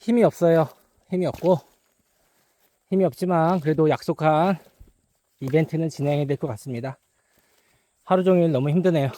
힘이 없어요. 힘이 없고 힘이 없지만 그래도 약속한 이벤트는 진행해야 될것 같습니다. 하루 종일 너무 힘드네요.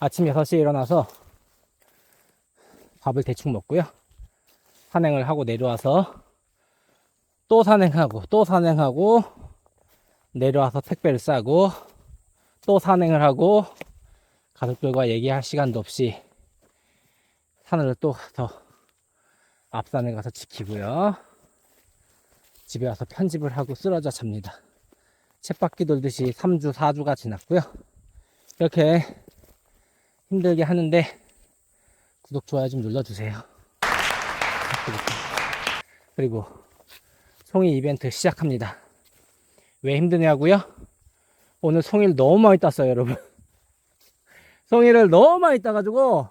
아침 6시에 일어나서 밥을 대충 먹고요. 산행을 하고 내려와서 또 산행하고 또 산행하고 내려와서 택배를 싸고 또 산행을 하고 가족들과 얘기할 시간도 없이 산을 또더 앞산에 가서 지키고요. 집에 와서 편집을 하고 쓰러져 잡니다. 쳇바퀴 돌듯이 3주, 4주가 지났고요. 이렇게 힘들게 하는데 구독, 좋아요 좀 눌러주세요. 그리고 송이 이벤트 시작합니다. 왜 힘드냐고요? 오늘 송이를 너무 많이 땄어요, 여러분. 송이를 너무 많이 따가지고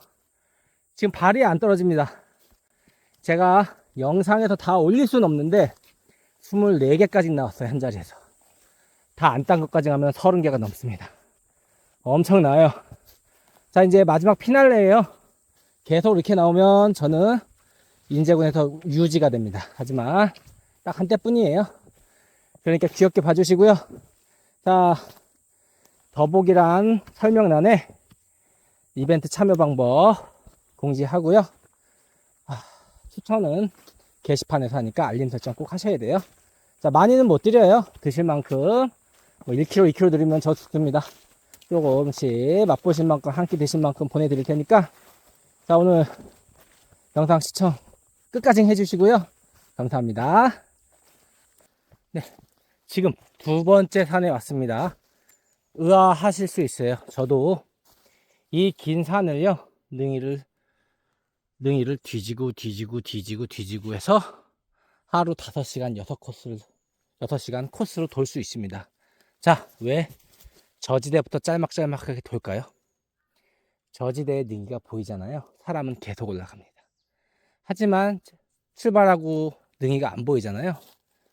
지금 발이 안 떨어집니다. 제가 영상에서 다 올릴 수는 없는데 24개까지 나왔어요, 한 자리에서. 다 안 딴 것까지 하면 30개가 넘습니다. 엄청나요. 자, 이제 마지막 피날레예요. 계속 이렇게 나오면 저는 인제군에서 유지가 됩니다. 하지만 딱 한 때뿐이에요. 그러니까 귀엽게 봐주시고요. 자, 더보기란 설명란에 이벤트 참여 방법 공지하고요. 아, 추천은 게시판에서 하니까 알림 설정 꼭 하셔야 돼요. 자, 많이는 못 드려요. 드실 만큼 뭐 1kg, 2kg 드리면 저 죽습니다. 조금씩 맛보실 만큼 한 끼 드실 만큼 보내드릴 테니까 자 오늘 영상 시청 끝까지 해주시고요. 감사합니다. 네, 지금 두 번째 산에 왔습니다. 의아하실 수 있어요. 저도 이 긴 산을요, 능이를, 능이를 뒤지고 뒤지고 뒤지고 뒤지고 해서 하루 5시간 6코스를, 6시간 코스로 돌 수 있습니다. 자, 왜 저지대부터 짤막짤막하게 돌까요? 저지대의 능이가 보이잖아요. 사람은 계속 올라갑니다. 하지만 출발하고 능이가 안 보이잖아요.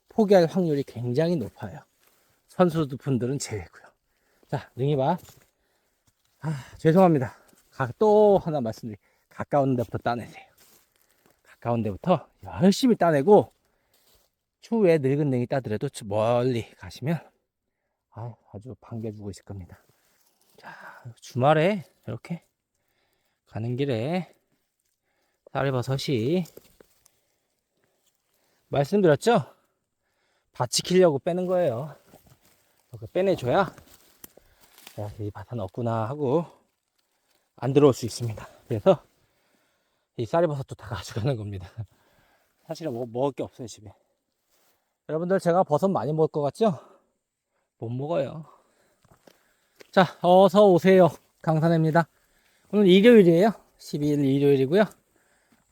포기할 확률이 굉장히 높아요. 선수분들은 제외고요. 자, 능이 봐. 아, 죄송합니다. 가- 또 하나 말씀드리 가까운 데부터 따내세요. 가까운 데부터 열심히 따내고 추후에 늙은 능이 따더라도 저 멀리 가시면 아, 아주 반겨주고 있을 겁니다. 자, 주말에 이렇게 가는 길에 쌀버섯이 말씀드렸죠? 밭 지키려고 빼는 거예요. 이렇게 빼내줘야 야, 이 밭은 없구나 하고 안 들어올 수 있습니다. 그래서 이 쌀버섯도 다 가져가는 겁니다. 사실은 뭐 먹을 게 없어요 집에. 여러분들 제가 버섯 많이 먹을 것 같죠? 못 먹어요. 자, 어서 오세요. 강산입니다. 오늘 일요일이에요. 12일 일요일이고요.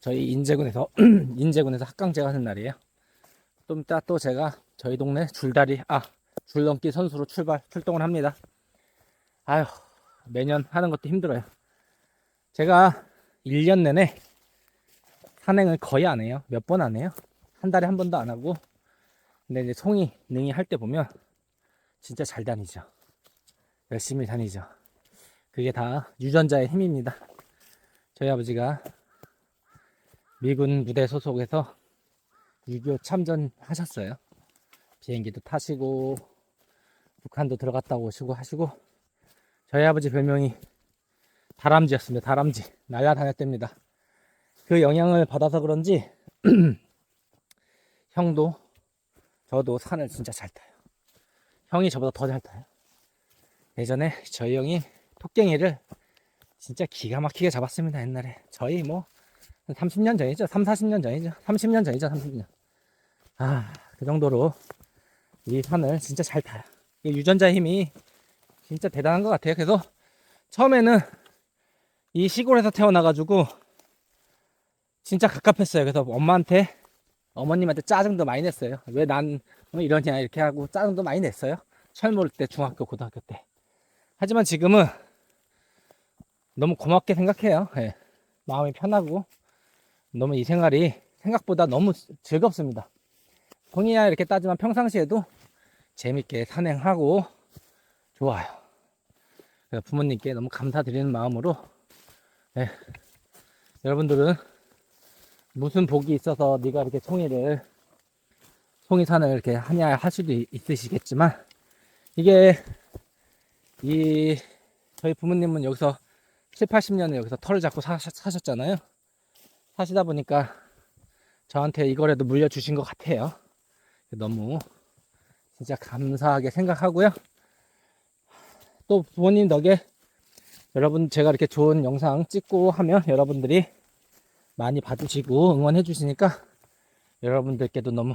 저희 인제군에서 인제군에서 합강제가 하는 날이에요. 좀 이따 또 제가 저희 동네 줄다리 아 줄넘기 선수로 출발 출동을 합니다. 아휴 매년 하는 것도 힘들어요. 제가 1년 내내 산행을 거의 안 해요. 몇 번 안 해요. 한 달에 한 번도 안 하고. 근데 이제 송이 능이 할 때 보면 진짜 잘 다니죠. 열심히 다니죠. 그게 다 유전자의 힘입니다. 저희 아버지가 미군 부대 소속에서 6.25 참전 하셨어요. 비행기도 타시고, 북한도 들어갔다 오시고 하시고, 저희 아버지 별명이 다람쥐였습니다. 다람쥐. 날라다녔답니다. 그 영향을 받아서 그런지, 형도, 저도 산을 진짜 잘 타요. 형이 저보다 더 잘 타요. 예전에 저희 형이 토깽이를 진짜 기가 막히게 잡았습니다. 옛날에. 저희 뭐, 한 30년 전이죠. 3, 40년 전이죠. 30년 전이죠. 30년. 아, 그 정도로 이 산을 진짜 잘 타요. 이 유전자 힘이 진짜 대단한 것 같아요. 그래서 처음에는 이 시골에서 태어나가지고 진짜 갑갑했어요. 그래서 엄마한테 어머님한테 짜증도 많이 냈어요. 왜 난 이러냐 이렇게 하고 짜증도 많이 냈어요. 올때 중학교 고등학교 때. 하지만 지금은 너무 고맙게 생각해요. 예. 마음이 편하고 너무 이 생활이 생각보다 너무 즐겁습니다. 돈이야 이렇게 따지만 평상시에도 재밌게 산행하고 좋아요. 부모님께 너무 감사드리는 마음으로 예. 여러분들은 무슨 복이 있어서 네가 이렇게 송이를 송이산을 이렇게 하냐 할 수도 있- 있으시겠지만 이게 이 저희 부모님은 여기서 7, 80년을 여기서 털을 잡고 사, 사셨잖아요. 사시다 보니까 저한테 이거라도 물려주신 것 같아요. 너무 진짜 감사하게 생각하고요. 또 부모님 덕에 여러분 제가 이렇게 좋은 영상 찍고 하면 여러분들이 많이 봐주시고 응원해 주시니까 여러분들께도 너무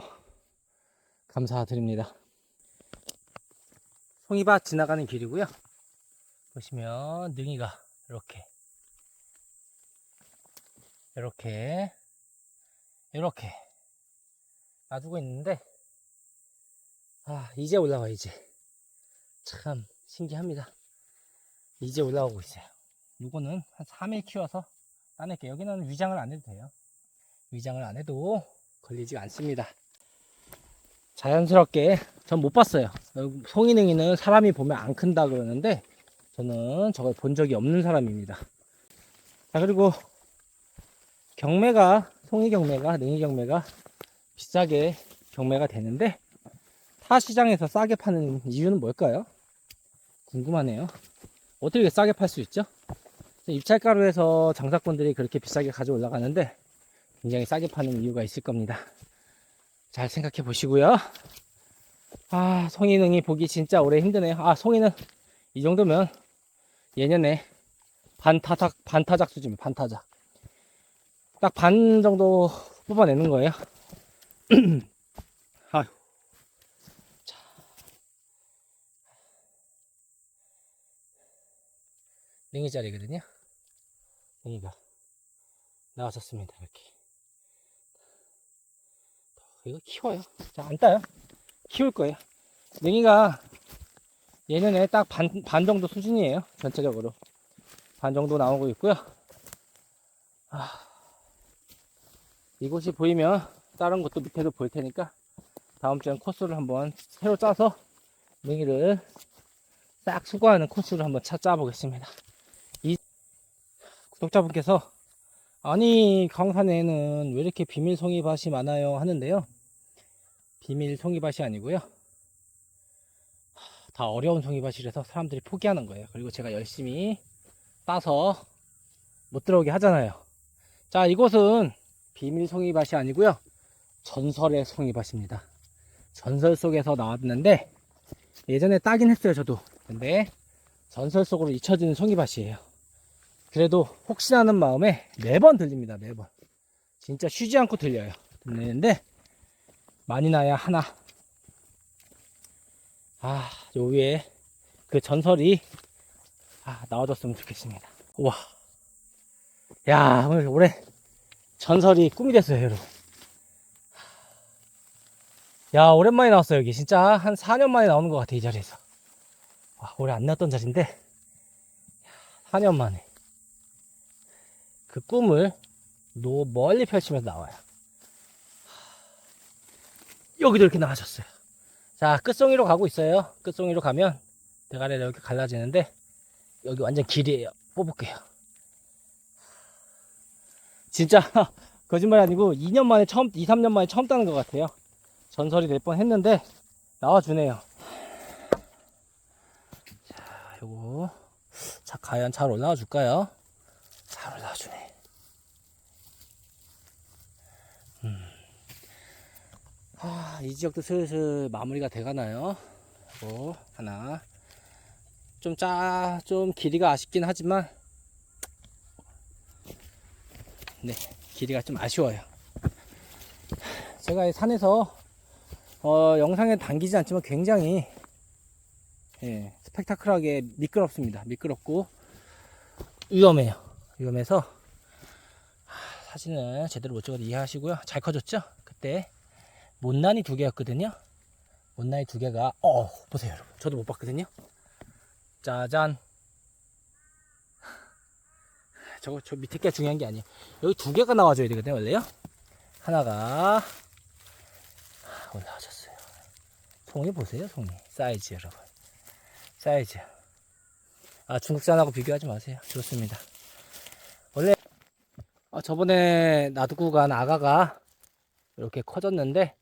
감사드립니다. 송이밭 지나가는 길이고요. 보시면 능이가 이렇게 이렇게 이렇게 놔두고 있는데 아 이제 올라와 이제 참 신기합니다. 이제 올라오고 있어요. 이거는 한 3일 키워서 따낼게요. 여기는 위장을 안 해도 돼요. 위장을 안 해도 걸리지 않습니다. 자연스럽게 전 못 봤어요. 송이능이는 사람이 보면 안 큰다 그러는데 저는 저걸 본 적이 없는 사람입니다. 자 그리고 경매가 송이 경매가 능이 경매가 비싸게 경매가 되는데 타 시장에서 싸게 파는 이유는 뭘까요? 궁금하네요. 어떻게 싸게 팔 수 있죠? 입찰가로해서 장사꾼들이 그렇게 비싸게 가져 올라가는데 굉장히 싸게 파는 이유가 있을 겁니다. 잘 생각해 보시고요. 아, 송이능이 보기 진짜 오래 힘드네요. 아, 송이는 이 정도면 예년에 반타작, 반타작 수준입니다. 반타작. 딱 반 정도 뽑아내는 거예요. 아휴. 자. 능이 자리거든요. 능이가 나왔었습니다. 이렇게. 이거 키워요. 자, 안 따요. 키울 거예요. 능이가 예년에 딱 반, 반 정도 수준이에요. 전체적으로. 반 정도 나오고 있고요. 아, 이곳이 보이면 다른 곳도 밑에도 보일 테니까 다음 주엔 코스를 한번 새로 짜서 능이를 싹 수거하는 코스를 한번 차 짜보겠습니다. 이 구독자분께서 아니 강산에는 왜 이렇게 비밀 송이밭이 많아요 하는데요. 비밀 송이밭이 아니고요. 다 어려운 송이밭이라서 사람들이 포기하는 거예요. 그리고 제가 열심히 따서 못 들어오게 하잖아요. 자, 이곳은 비밀 송이밭이 아니고요. 전설의 송이밭입니다. 전설 속에서 나왔는데 예전에 따긴 했어요, 저도. 근데 전설 속으로 잊혀지는 송이밭이에요. 그래도 혹시나 하는 마음에 매번 들립니다, 매번. 진짜 쉬지 않고 들려요. 들리는데 많이 나야 하나. 아, 요 위에 그 전설이 아, 나와줬으면 좋겠습니다. 우와. 야, 오늘 올해 전설이 꿈이 됐어요, 여러분. 야, 오랜만에 나왔어요, 여기. 진짜 한 4년 만에 나오는 것 같아, 이 자리에서. 와, 올해 안 나왔던 자리인데, 4년 만에. 그 꿈을 노 멀리 펼치면서 나와요. 여기도 이렇게 나와줬어요. 자, 끝송이로 가고 있어요. 끝송이로 가면 대가리가 이렇게 갈라지는데, 여기 완전 길이에요. 뽑을게요. 진짜, 거짓말이 아니고 2년 만에 처음, 2, 3년 만에 처음 따는 것 같아요. 전설이 될 뻔 했는데, 나와주네요. 자, 요거. 자, 과연 잘 올라와 줄까요? 잘 올라와 주네. 아, 이 지역도 슬슬 마무리가 돼 가나요? 요거, 하나. 좀 짜, 좀 길이가 아쉽긴 하지만, 네, 길이가 좀 아쉬워요. 제가 이 산에서, 어, 영상에 담기지 않지만 굉장히, 예, 스펙타클하게 미끄럽습니다. 미끄럽고, 위험해요. 위험해서, 하, 사진을 제대로 못 찍어도 이해하시고요. 잘 커졌죠? 그때, 못난이 두 개였거든요. 못난이 두 개가, 어, 보세요, 여러분. 저도 못 봤거든요. 짜잔. 저거, 저 밑에 게 중요한 게 아니에요. 여기 두 개가 나와줘야 되거든요, 원래요. 하나가, 올라와줬어요. 송이 보세요, 송이. 사이즈, 여러분. 사이즈. 아, 중국산하고 비교하지 마세요. 좋습니다. 원래, 어, 저번에 놔두고 간 아가가 이렇게 커졌는데,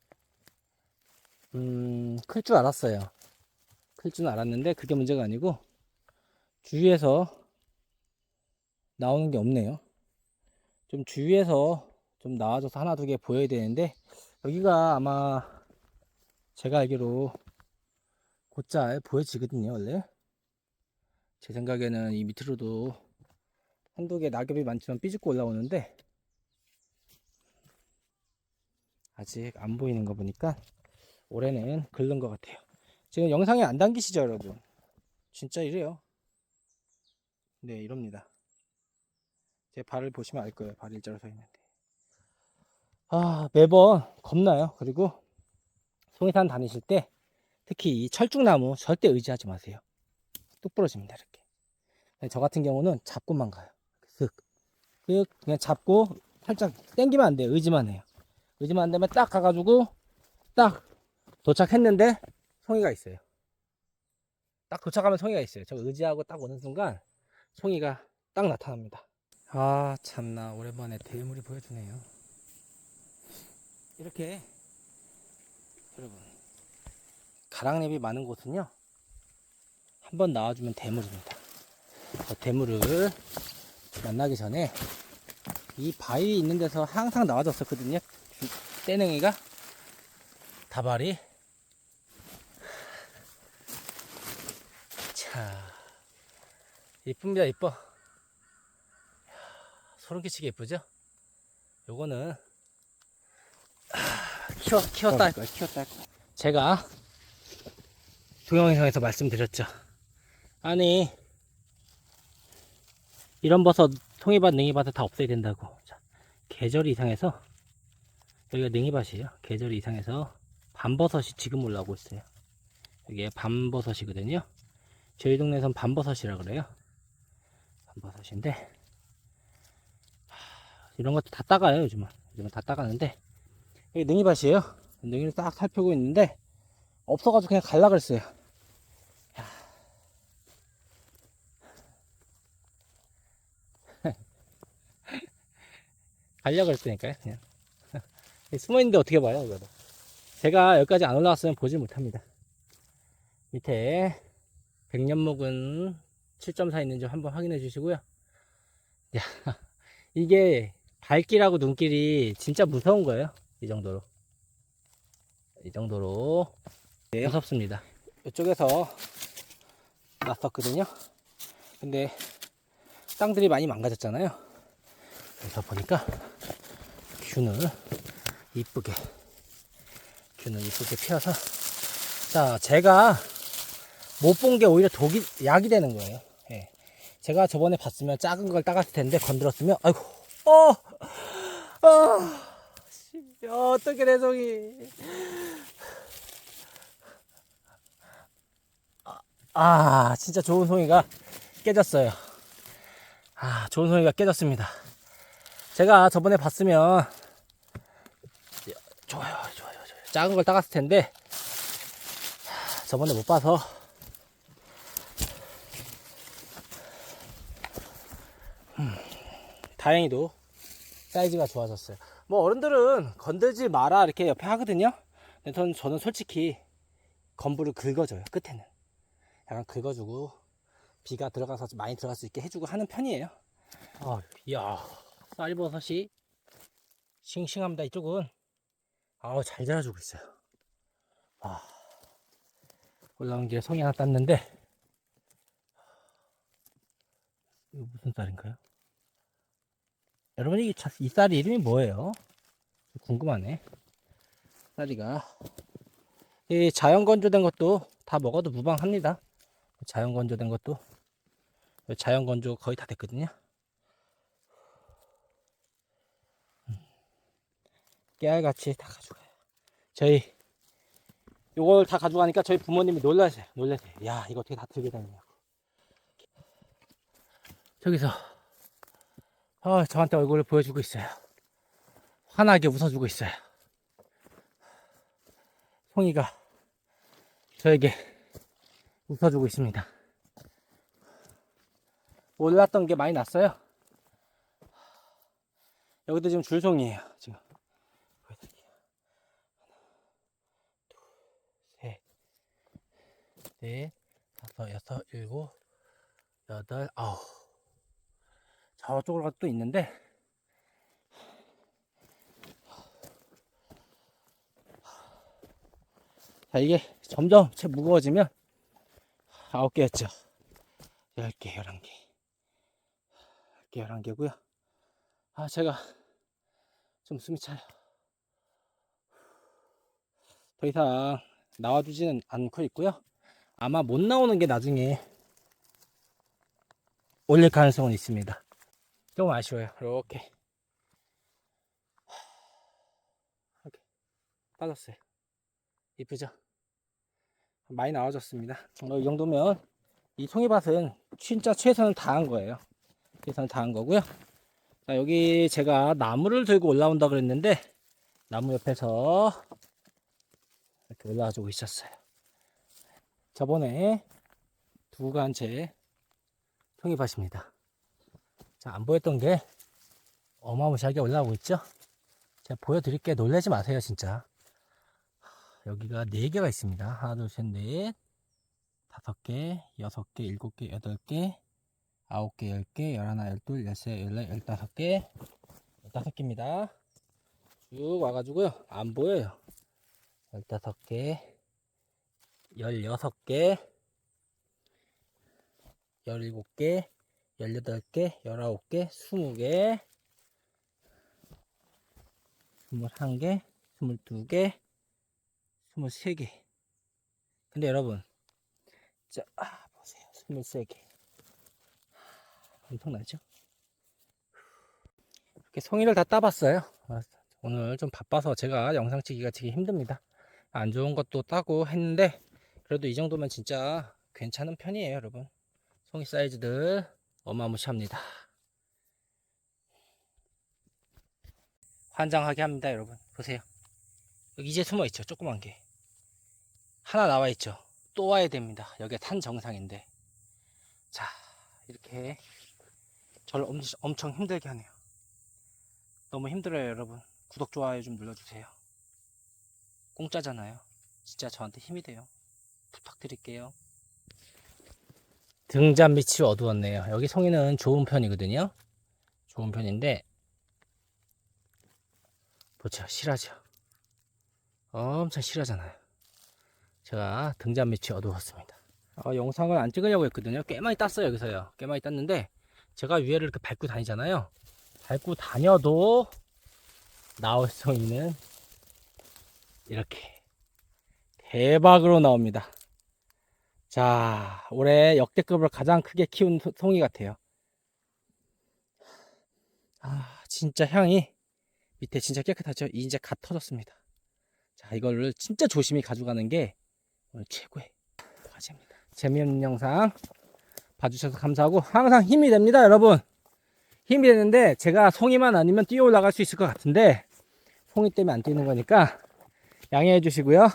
음, 클 줄 알았어요. 클 줄 알았는데, 그게 문제가 아니고, 주위에서 나오는 게 없네요. 좀 주위에서 좀 나와줘서 하나 두 개 보여야 되는데, 여기가 아마 제가 알기로 곧잘 보여지거든요, 원래. 제 생각에는 이 밑으로도 한두 개 낙엽이 많지만 삐죽고 올라오는데 아직 안 보이는 거 보니까 올해는 글른 것 같아요. 지금 영상에 안 담기시죠, 여러분? 진짜 이래요. 네, 이럽니다. 제 발을 보시면 알 거예요. 발 일자로 서 있는데. 아, 매번 겁나요. 그리고 송이산 다니실 때 특히 이 철쭉나무 절대 의지하지 마세요. 뚝 부러집니다, 이렇게. 저 같은 경우는 잡고만 가요. 슥. 슥. 그냥 잡고 살짝 당기면 안 돼요. 의지만 해요. 의지만 안 되면 딱 가가지고 딱 도착했는데 송이가 있어요. 딱 도착하면 송이가 있어요. 저 의지하고 딱 오는 순간 송이가 딱 나타납니다. 아, 참나. 오랜만에 대물이 보여주네요. 이렇게 여러분 가랑잎이 많은 곳은요 한 번 나와주면 대물입니다 저 대물을 만나기 전에 이 바위 있는 데서 항상 나와줬었거든요 떼능이가 다발이 이쁩니다 이뻐 이야, 소름 끼치게 이쁘죠 요거는 키워, 키웠다 할 거야, 키웠다. 제가 동영상에서 말씀드렸죠. 아니, 이런 버섯, 통이밭, 능이밭을 다 없애야 된다고. 자, 계절 이상해서, 여기가 능이밭이에요. 계절 이상해서 밤버섯이 지금 올라오고 있어요. 이게 밤버섯이거든요. 저희 동네에선 밤버섯이라 그래요. 밤버섯인데, 하, 이런 것도 다 따가요, 요즘은. 요즘은 다 따가는데, 여기 능이밭이에요. 능이를 딱 살펴고 있는데 없어가지고 그냥 갈라 그랬어요. 야. 갈려 그랬다니까요. 그냥 숨어 있는데 어떻게 봐요, 이거도. 제가 여기까지 안 올라왔으면 보지 못합니다. 밑에 백년목은 7.4 있는지 한번 확인해 주시고요. 야, 이게 발길하고 눈길이 진짜 무서운 거예요. 이 정도로 이 정도로 네, 무섭습니다 이쪽에서 났었거든요 근데 땅들이 많이 망가졌잖아요 그래서 보니까 균을 이쁘게 균을 이쁘게 피워서 자 제가 못 본 게 오히려 독이 약이 되는 거예요 예. 제가 저번에 봤으면 작은 걸 따갔을 텐데 건드렸으면 아이고 어, 어. 야, 어떻게 내 송이. 아, 아, 진짜 좋은 송이가 깨졌어요. 아, 좋은 송이가 깨졌습니다. 제가 저번에 봤으면, 좋아요, 좋아요, 좋아요. 작은 걸 따갔을 텐데, 저번에 못 봐서, 다행히도 사이즈가 좋아졌어요. 뭐 어른들은 건들지 마라 이렇게 옆에 하거든요. 근데 저는, 저는 솔직히 건부를 긁어줘요. 끝에는 약간 긁어주고 비가 들어가서 많이 들어갈 수 있게 해주고 하는 편이에요. 아, 이야 쌀버섯이 싱싱합니다. 이쪽은 아우 잘 자라주고 있어요. 아, 올라온 길에 송이 하나 땄는데 이거 무슨 쌀인가요? 여러분 이, 자- 이 쌀이 이름이 뭐예요? 궁금하네. 쌀이가 이 자연 건조된 것도 다 먹어도 무방합니다. 자연 건조된 것도 자연 건조 거의 다 됐거든요. 음. 깨알같이 다 가져가요. 저희 요걸 다 가져가니까 저희 부모님이 놀라세요. 놀라세요. 야 이거 어떻게 다 들고 다니냐고. 저기서 어, 저한테 얼굴을 보여주고 있어요. 환하게 웃어주고 있어요. 송이가 저에게 웃어주고 있습니다. 몰랐던 게 많이 났어요. 여기도 지금 줄송이에요. 지금. 넷, 다섯, 여섯, 일곱, 여덟, 아홉. 저쪽으로 또 있는데, 자, 이게 점점 채 무거워지면 아홉 개였죠. 열 개, 열한 개. 열 개, 열한 개고요. 아, 제가 좀 숨이 차요. 더 이상 나와주지는 않고 있고요. 아마 못 나오는 게 나중에 올릴 가능성은 있습니다. 좀 아쉬워요. 이렇게. 이렇게 빠졌어요. 이쁘죠? 많이 나와줬습니다. 어, 이 정도면 이 송이밭은 진짜 최선을 다한 거예요. 최선을 다한 거고요. 자, 여기 제가 나무를 들고 올라온다 그랬는데 나무 옆에서 이렇게 올라와주고 있었어요. 저번에 두 간째 송이밭입니다. 자, 안 보였던 게 어마무시하게 올라오고 있죠? 제가 보여드릴게 놀라지 마세요, 진짜. 여기가 네개가 있습니다. 하나, 둘, 셋, 넷, 다섯 개, 여섯 개, 일곱 개, 여덟 개, 아홉 개, 열 개, 열하나, 열둘, 열세, 열네, 열다섯 개, 열다섯 개입니다. 쭉 와가지고요. 안 보여요. 열다섯 개, 열여섯 개, 열일곱 개, 열여덟 개, 열아홉 개, 스무 개, 스물한 개, 스물두 개, 23개. 근데 여러분, 자, 아, 보세요. 23개. 엄청나죠? 이렇게 송이를 다 따봤어요. 아, 오늘 좀 바빠서 제가 영상 찍기가 되게 힘듭니다. 안 좋은 것도 따고 했는데, 그래도 이 정도면 진짜 괜찮은 편이에요, 여러분. 송이 사이즈들 어마무시합니다. 환장하게 합니다, 여러분. 보세요. 여기 이제 숨어 있죠, 조그만 게. 하나 나와 있죠. 또 와야 됩니다. 여기가 탄 정상인데. 자, 이렇게 저를 엄, 엄청 힘들게 하네요. 너무 힘들어요, 여러분. 구독, 좋아요 좀 눌러주세요. 공짜잖아요. 진짜 저한테 힘이 돼요. 부탁드릴게요. 등잔 밑이 어두웠네요. 여기 송이는 좋은 편이거든요. 좋은 편인데, 보죠. 실하죠. 엄청 실하잖아요. 제가 등잔 밑이 어두웠습니다. 어, 영상을 안 찍으려고 했거든요. 꽤 많이 땄어요, 여기서요. 꽤 많이 땄는데, 제가 위에를 이렇게 밟고 다니잖아요. 밟고 다녀도, 나올 송이는 이렇게 대박으로 나옵니다. 자, 올해 역대급으로 가장 크게 키운 소- 송이 같아요. 아, 진짜 향이 밑에 진짜 깨끗하죠? 이제 갓 터졌습니다. 자, 이거를 진짜 조심히 가져가는 게 오늘 최고의 과제입니다. 재미있는 영상 봐주셔서 감사하고 항상 힘이 됩니다, 여러분. 힘이 되는데 제가 송이만 아니면 뛰어 올라갈 수 있을 것 같은데 송이 때문에 안 뛰는 거니까 양해해 주시고요.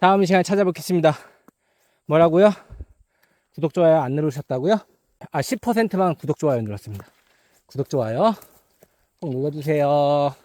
다음 시간에 찾아뵙겠습니다. 뭐라고요? 구독, 좋아요 안 누르셨다고요? 아, 10%만 구독, 좋아요 눌렀습니다. 구독, 좋아요 꼭 눌러주세요.